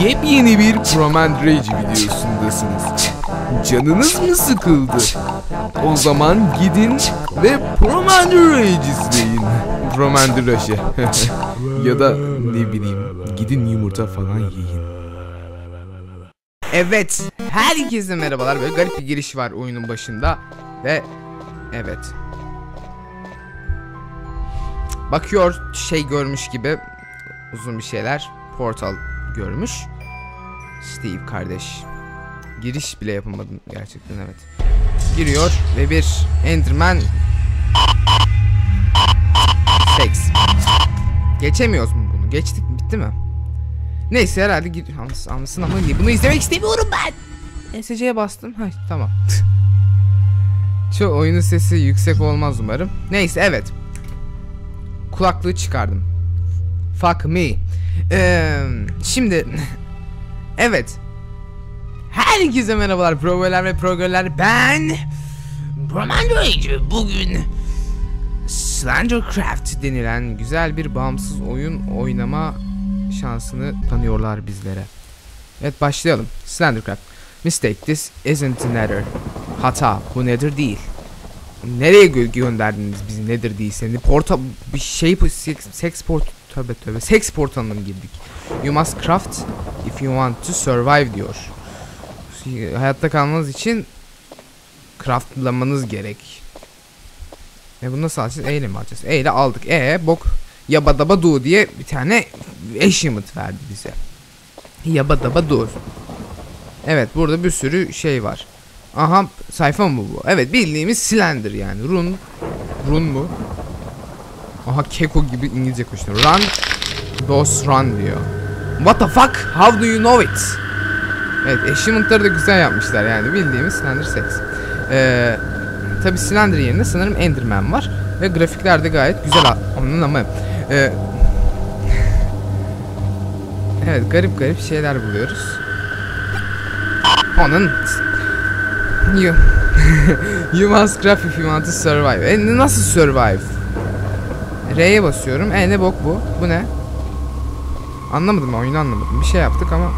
Yepyeni bir Promand Rage videosundasınız. Canınız mı sıkıldı? O zaman gidin ve Promand Rage izleyin. Promand Rage. ya da ne bileyim gidin yumurta falan yiyin. Evet, herkese merhabalar. Böyle garip bir giriş var oyunun başında ve evet. Bakıyor şey görmüş gibi uzun bir şeyler portal görmüş. Steve kardeş. Giriş bile yapamadım gerçekten evet. Giriyor ve bir Enderman Seks. Geçemiyoruz mu bunu? Geçtik mi? Bitti mi? Neyse herhalde gir Anlasın, ama bunu izlemek istemiyorum ben. SC'ye bastım. Ha tamam. Şu oyunun sesi yüksek olmaz umarım. Neyse evet. Kulaklığı çıkardım. Fuck me. Ee, şimdi evet. Herkese merhabalar proveler ve progeler. Ben Roman Rage. Bugün Slendercraft denilen güzel bir bağımsız oyun oynama şansını tanıyorlar bizlere. Evet başlayalım. Slendercraft. Mistake this isn't nether. Hata bu nedir değil. Nereye gö gönderdiniz bizi nedir değil seni? Porta bir şey seks, seks port tövbe tövbe seks portalına mı girdik? You must craft if you want to survive diyor. Hayatta kalmanız için craftlamanız gerek. E bunu nasıl alacağız? E ile mi alacağız? E ile aldık. E bok yabadaba du diye bir tane achievement verdi bize. Yabadaba du. Evet burada bir sürü şey var. Aha sayfa mı bu? Evet bildiğimiz Slender yani. Run. Run mu? Aha Keko gibi İngilizce konuşuyor. Run. Boss run diyor. What the fuck? How do you know it? Evet achievement'ları da güzel yapmışlar yani bildiğimiz Slender Sex. Ee, Tabi Slender yerine sanırım Enderman var. Ve grafikler de gayet güzel. Ama ee, Evet garip garip şeyler buluyoruz. Onun You You must craft if you want to survive. E nasıl survive? R'ye basıyorum. E ne bok bu? Bu ne? Anlamadım oyunu anlamadım. Bir şey yaptık ama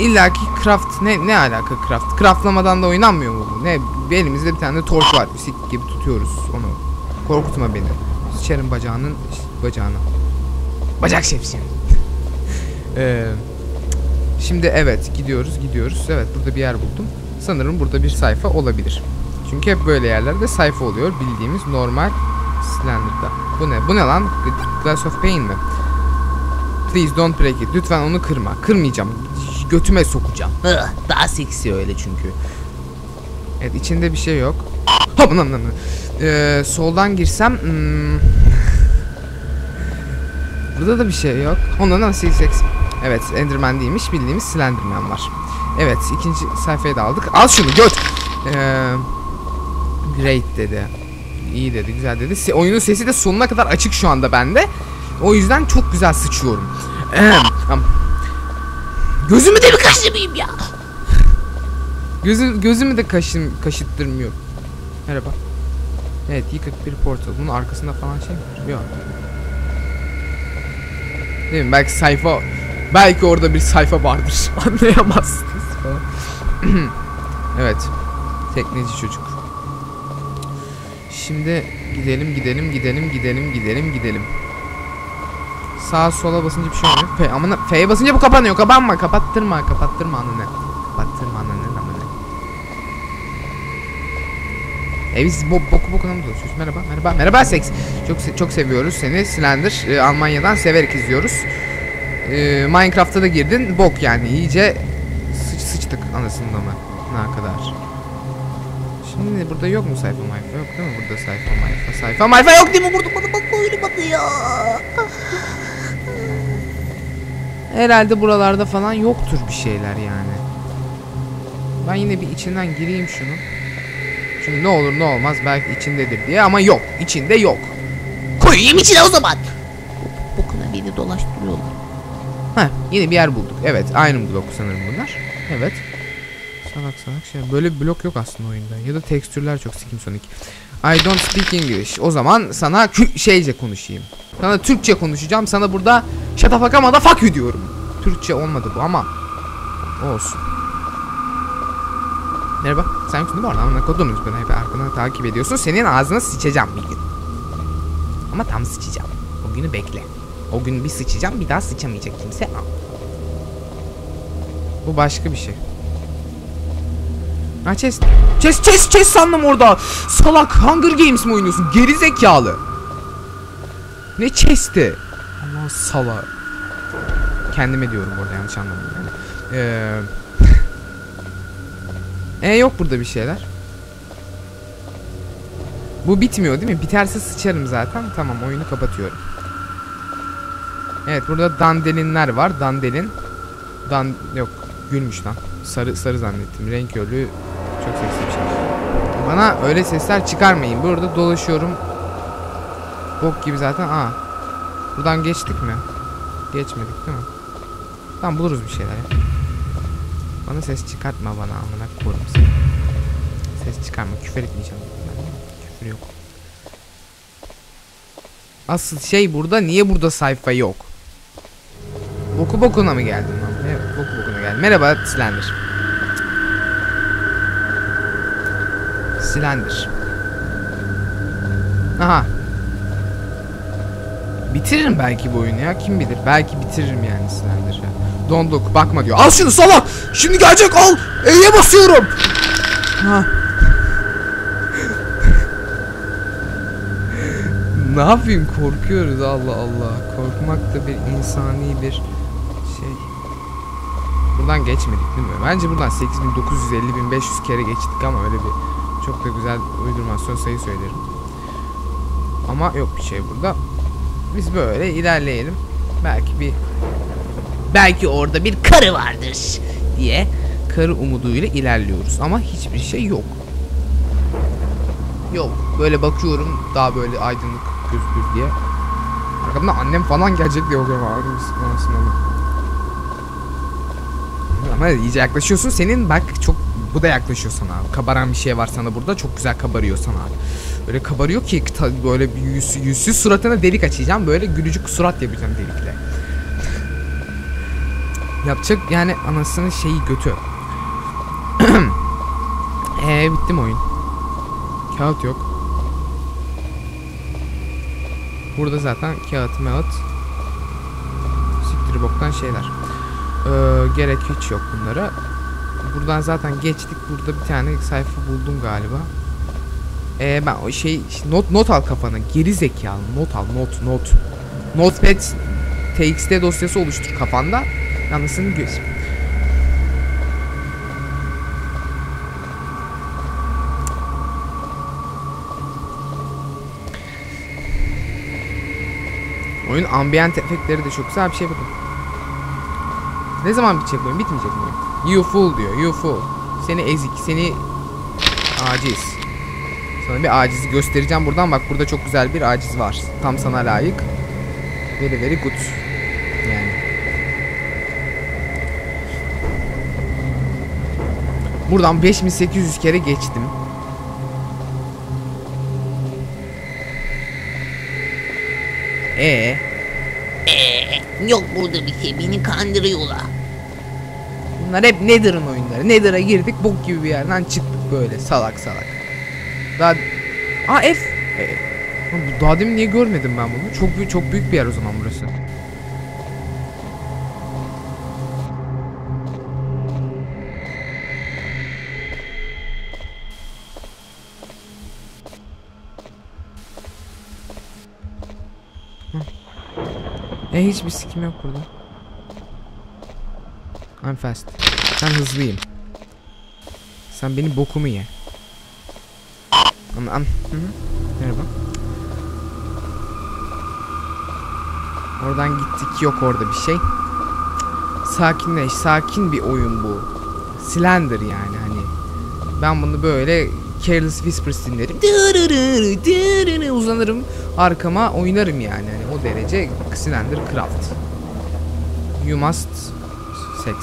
İlla ki craft ne ne alaka craft? Craftlamadan da oynanmıyor mu bu? Ne elimizde bir tane torç var. Sik gibi tutuyoruz onu. Korkutma beni. Sıçarım bacağının bacağına. Bacak şefsin. ee, şimdi evet gidiyoruz gidiyoruz. Evet burada bir yer buldum. Sanırım burada bir sayfa olabilir. Çünkü hep böyle yerlerde sayfa oluyor. Bildiğimiz normal Slender'da. Bu ne? Bu ne lan? Glass of Pain mi? Please don't break it. Lütfen onu kırma. Kırmayacağım. Götüme sokacağım. Daha seksi öyle çünkü. Evet içinde bir şey yok. Hop lan lan. Ee, soldan girsem hmm. Burada da bir şey yok. Ondan nasıl seks? Evet Enderman değilmiş bildiğimiz Slenderman var. Evet ikinci sayfayı da aldık. Al şunu göt. Ee, great dedi. İyi dedi güzel dedi. Se oyunun sesi de sonuna kadar açık şu anda bende. O yüzden çok güzel sıçıyorum. Gözümü de mi kaşımayayım ya? Gözüm, gözümü de kaşım, kaşıttırmıyor. Merhaba. Evet yıkık bir portal. Bunun arkasında falan şey mi? Yok. Değil mi? Belki sayfa belki orada bir sayfa vardır. Anlayamazsınız falan. evet. Tekneci çocuk. Şimdi gidelim gidelim gidelim gidelim gidelim gidelim. Sağa sola basınca bir şey olmuyor. F, amına F'ye basınca bu kapanıyor. Kapanma. Kapattırma. Kapattırma anne. Kapattırma anne. Amına. E biz bo boku bokuna mı dolaşıyoruz? Merhaba. Merhaba. Merhaba seks. Çok se çok seviyoruz seni. Slender. E, Almanya'dan severek izliyoruz. E, Minecraft'a da girdin. Bok yani. İyice sıç sıçtık anasında mı? Ne kadar. Şimdi burada yok mu sayfa mayfa? Yok değil mi? Burada sayfa mayfa. Sayfa mayfa yok değil mi? Burada bana bak oyunu bakıyor. Herhalde buralarda falan yoktur bir şeyler yani. Ben yine bir içinden gireyim şunu. Çünkü ne olur ne olmaz belki içindedir diye ama yok. içinde yok. Koyayım içine o zaman. Bokuna beni dolaştırıyorlar. Ha yine bir yer bulduk. Evet aynı blok sanırım bunlar. Evet. Salak salak şey. Böyle bir blok yok aslında oyunda. Ya da tekstürler çok sikim Sonic. I don't speak English. O zaman sana şeyce konuşayım. Sana Türkçe konuşacağım. Sana burada shut the fuck ama da fuck you diyorum. Türkçe olmadı bu ama olsun. Merhaba. Sen kimsin bu arada? Amına kodumuz beni hep arkadan takip ediyorsun. Senin ağzına sıçacağım bir gün. Ama tam sıçacağım. O günü bekle. O gün bir sıçacağım bir daha sıçamayacak kimse. Bu başka bir şey. Ha chest. Chest chest chest sandım orada. Salak Hunger Games mi oynuyorsun? Geri zekalı. Ne chest'i? Allah sala. Kendime diyorum orada yanlış anlamadım yani. Eee e yok burada bir şeyler. Bu bitmiyor değil mi? Biterse sıçarım zaten. Tamam oyunu kapatıyorum. Evet burada dandelinler var. Dandelin. Dan yok gülmüş lan. Sarı sarı zannettim. Renk körlüğü çok seksi bir şey. Bana öyle sesler çıkarmayın. Burada dolaşıyorum. Bok gibi zaten. Aa. Buradan geçtik mi? Geçmedik değil mi? Tamam buluruz bir şeyler. Bana ses çıkartma bana amına koyayım seni. Ses çıkarma küfür etmeyeceğim. Ben. Küfür yok. Asıl şey burada niye burada sayfa yok? Boku bokuna mı geldin lan? Boku bokuna geldim. Merhaba Slender. Slender. Aha. Bitiririm belki bu oyunu ya. Kim bilir. Belki bitiririm yani Slender'ı. Don't look. Bakma diyor. Al şunu salak. Şimdi gelecek al. E'ye basıyorum. Ha. ne yapayım korkuyoruz Allah Allah. Korkmak da bir insani bir şey. Buradan geçmedik değil mi? Bence buradan 8950 1500 kere geçtik ama öyle bir çok da güzel uydurmasyon sayı söylerim. Ama yok bir şey burada. Biz böyle ilerleyelim. Belki bir belki orada bir karı vardır diye karı umuduyla ilerliyoruz ama hiçbir şey yok. Yok. Böyle bakıyorum daha böyle aydınlık gözükür diye. Arkamda annem falan gelecek diye bakıyorum. Ağrım. Ama iyice yaklaşıyorsun. Senin bak çok bu da yaklaşıyor sana. Kabaran bir şey var sana burada. Çok güzel kabarıyor sana abi. Böyle kabarıyor ki böyle bir yüz, yüzsüz suratına delik açacağım. Böyle gülücük surat yapacağım delikle. Yapacak yani anasının şeyi götü. Eee bitti mi oyun? Kağıt yok. Burada zaten kağıt mağıt. Siktir boktan şeyler. Ee, gerek hiç yok bunlara. Buradan zaten geçtik. Burada bir tane sayfa buldum galiba. Ee, ben o şey not not al kafana. Geri zekalı. Not al not not. Notepad TXT dosyası oluştur kafanda. Anasını göz. Oyun ambient efektleri de çok güzel bir şey bakın. Ne zaman bitecek oyun? Bitmeyecek mi? You fool diyor. You fool. Seni ezik. Seni aciz. Sana bir acizi göstereceğim buradan. Bak burada çok güzel bir aciz var. Tam sana layık. Very very good. Yani. Buradan 5800 kere geçtim. E Ee, yok burada bir şey beni kandırıyorlar. Bunlar hep Nether'ın oyunları. Nether'a girdik bok gibi bir yerden çıktık böyle salak salak. Daha Aa F. E, daha demin niye görmedim ben bunu? Çok büyük çok büyük bir yer o zaman burası. Hı. E hiçbir sikim yok burada. I'm fast. Ben hızlıyım. Sen benim bokumu ye. Am am. Hı hı. Merhaba. Oradan gittik yok orada bir şey. Sakinleş. Sakin bir oyun bu. Slender yani hani. Ben bunu böyle Careless Whispers dinlerim. Uzanırım arkama oynarım yani. Hani o derece Slender Craft. You must sex.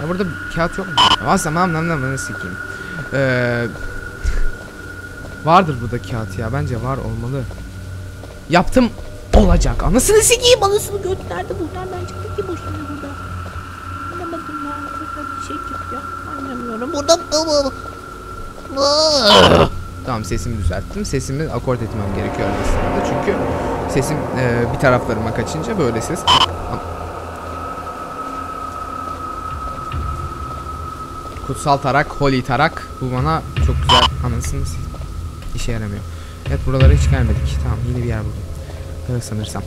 Ya burada kağıt yok mu? Aslında mam nam nam sikeyim. Ee, Vardır burada kağıt ya. Bence var olmalı. Yaptım. Olacak. Anasını sikeyim. Anasını gönderdi bu. Nereden çıktı ki bu şimdi burada? Anlamadım ya. Burada bir şey çıktı. Anlamıyorum. Burada! Tamam sesimi düzelttim. Sesimi akort etmem gerekiyor arasında. Çünkü sesim e, bir taraflarıma kaçınca böyle ses. Kutsal tarak, holy tarak. Bu bana çok güzel anasını işe yaramıyor. Evet buralara hiç gelmedik. Tamam yeni bir yer buldum. Evet sanırsam.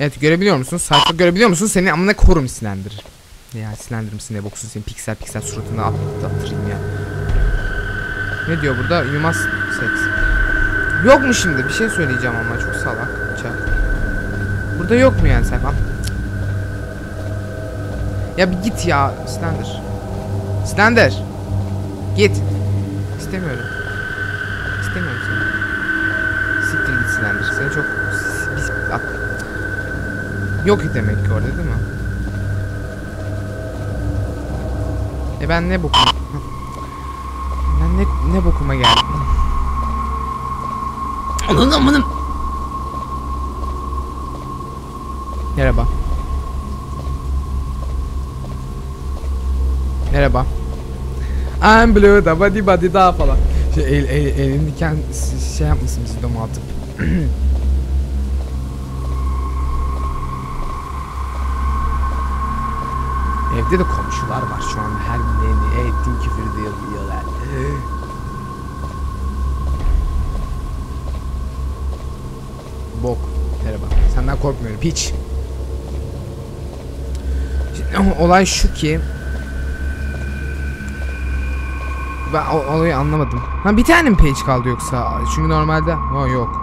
Evet görebiliyor musun? Sayfa görebiliyor musun? Seni amına korum silendir. Ya silendir misin ne boksun senin piksel piksel suratına at, attırayım ya. Ne diyor burada? You must sex. Yok mu şimdi? Bir şey söyleyeceğim ama çok salakça. Burada yok mu yani sayfa? Cık. Ya bir git ya Slender. Slender. Git. İstemiyorum. İstemiyorum seni. Siktir git Slender. Seni çok. Yok demek ki orada değil mi? E ben ne bokum? Ne ne bokuma geldim? Ananı amanım. Merhaba. Merhaba. I'm blue da body body da falan. Şey el, el, elini kend, şey yapmışsın bizi de muhatap. Evde de komşular var şu an her gün ettiğim küfür diyor diyorlar. Bok. Merhaba. Senden korkmuyorum. Piç. Şimdi, olay şu ki ben olayı anlamadım. Ha bir tane mi page kaldı yoksa? Çünkü normalde ha yok.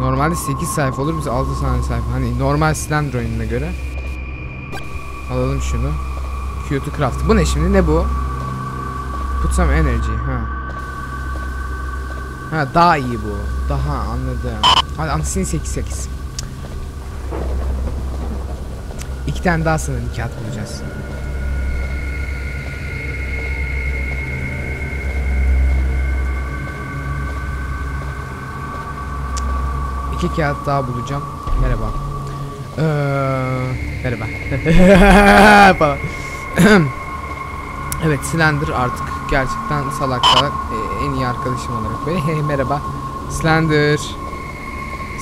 Normalde 8 sayfa olur biz 6 tane sayfa. Hani normal Slender oyununa göre. Alalım şunu. Q to craft. Bu ne şimdi? Ne bu? Put some energy. Ha. Ha daha iyi bu. Daha anladım. Hadi anasını 8 8. İki tane daha sanırım kağıt bulacağız. İki kağıt daha bulacağım. Merhaba. Ee, merhaba. Evet Slender artık gerçekten salak salak e, en iyi arkadaşım olarak böyle. Hey, merhaba. Slender.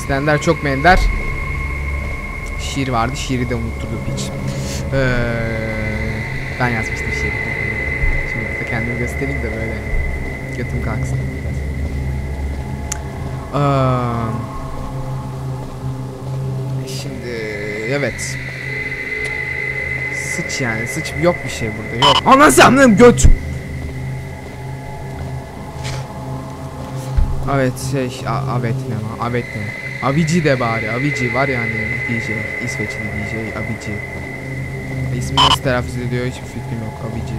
Slender çok mender. Şiir vardı. Şiiri de unutturdu piç. Ee, ben yazmıştım şiiri. Şimdi burada kendimi göstereyim de böyle götüm kalksın. Ee, şimdi evet. Sıç yani sıç. Yok bir şey burada yok. Anasını anladım göt. Evet şey Avet ne Avet ne? Avici de bari Avici var yani DJ İsveçli DJ Avici İsmi nasıl telaffuz ediyor hiçbir fikrim yok Avici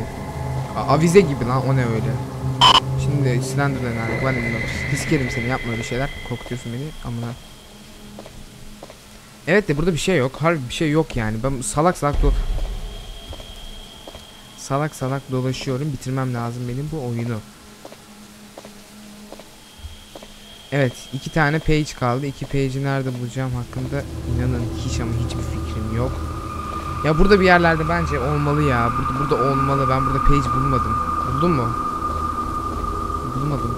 A- Avize gibi lan o ne öyle? Şimdi Slender'dan yani ben bilmiyorum. Sikerim seni yapma öyle şeyler. Korkutuyorsun beni amına. Evet de burada bir şey yok harbi bir şey yok yani. Ben salak salak Salak salak dolaşıyorum bitirmem lazım benim bu oyunu Evet, iki tane page kaldı. İki page'i nerede bulacağım hakkında inanın hiç ama hiçbir fikrim yok. Ya burada bir yerlerde bence olmalı ya. Burada burada olmalı. Ben burada page bulmadım. Buldun mu? Bulmadım.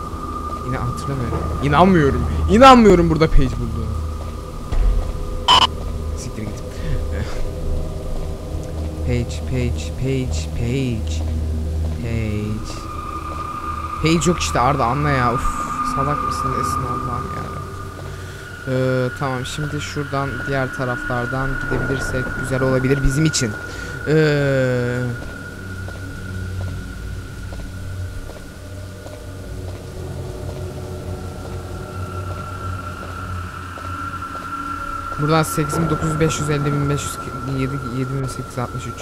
Yine hatırlamıyorum. İnanmıyorum. İnanmıyorum burada page bulduğum. Page, page, page, page. Page. Page yok işte Arda anla ya. Uf. Salak mısın Esin Allah'ım ya. Ee, tamam şimdi şuradan diğer taraflardan gidebilirsek güzel olabilir bizim için. Ee, Buradan 8900 550 1500 7 7863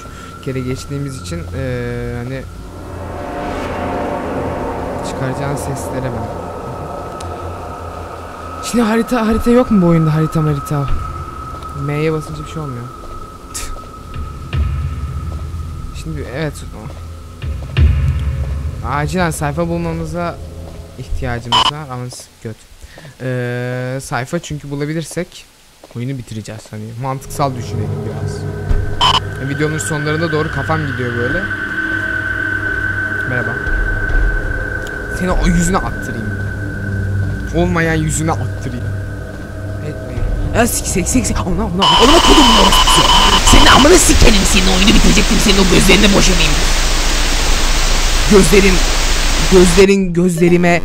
kere geçtiğimiz için ee, hani çıkaracağın seslere bak. Şimdi harita harita yok mu bu oyunda harita harita? M'ye basınca bir şey olmuyor. Şimdi evet. Acilen sayfa bulmamıza ihtiyacımız var ama göt. Ee, sayfa çünkü bulabilirsek oyunu bitireceğiz hani mantıksal düşünelim biraz. E, Videonun sonlarında doğru kafam gidiyor böyle. Merhaba. Seni o yüzüne attırayım. Olmayan yüzüne attırayım. Ya sik sik sik sik. Ona ona. Oğlum kodum orospusu. Senin amına sikerim senin oyunu bitirecektim senin o gözlerini boşamayayım. Gözlerin gözlerin gözlerime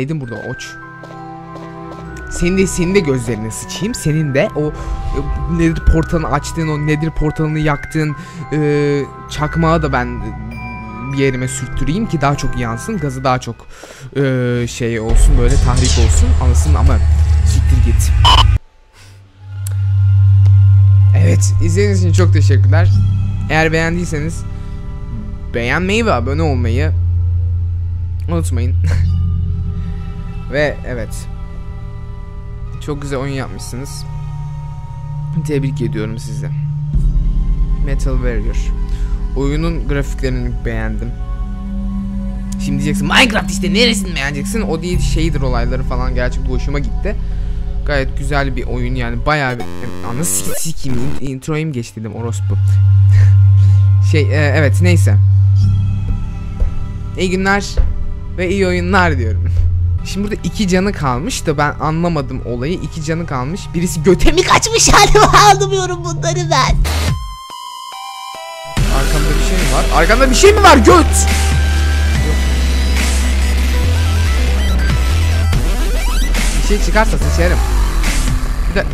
terledim burada oç. Senin de senin de gözlerine sıçayım. Senin de o e, nedir portalını açtığın o nedir portalını yaktığın e, çakmağı da ben e, bir yerime sürttüreyim ki daha çok yansın. Gazı daha çok e, şey olsun böyle tahrik olsun. Anlasın ama siktir git. Evet, izlediğiniz için çok teşekkürler. Eğer beğendiyseniz beğenmeyi ve abone olmayı unutmayın. ve evet. Çok güzel oyun yapmışsınız. Tebrik ediyorum sizi. Metal Warrior. Oyunun grafiklerini beğendim. Şimdi diyeceksin Minecraft işte neresini beğeneceksin? O değil şeydir olayları falan gerçekten hoşuma gitti. Gayet güzel bir oyun yani bayağı bir Ana sik sikiyim in- introyu mu geç dedim orospu Şey e, evet neyse İyi günler ve iyi oyunlar diyorum Şimdi burada iki canı kalmış da ben anlamadım olayı iki canı kalmış birisi göte mi Kaçmış halime anlamıyorum bunları ben. Arkamda bir şey mi var? Arkamda bir şey mi var göt? Bir şey çıkarsa sıçarım. Bir de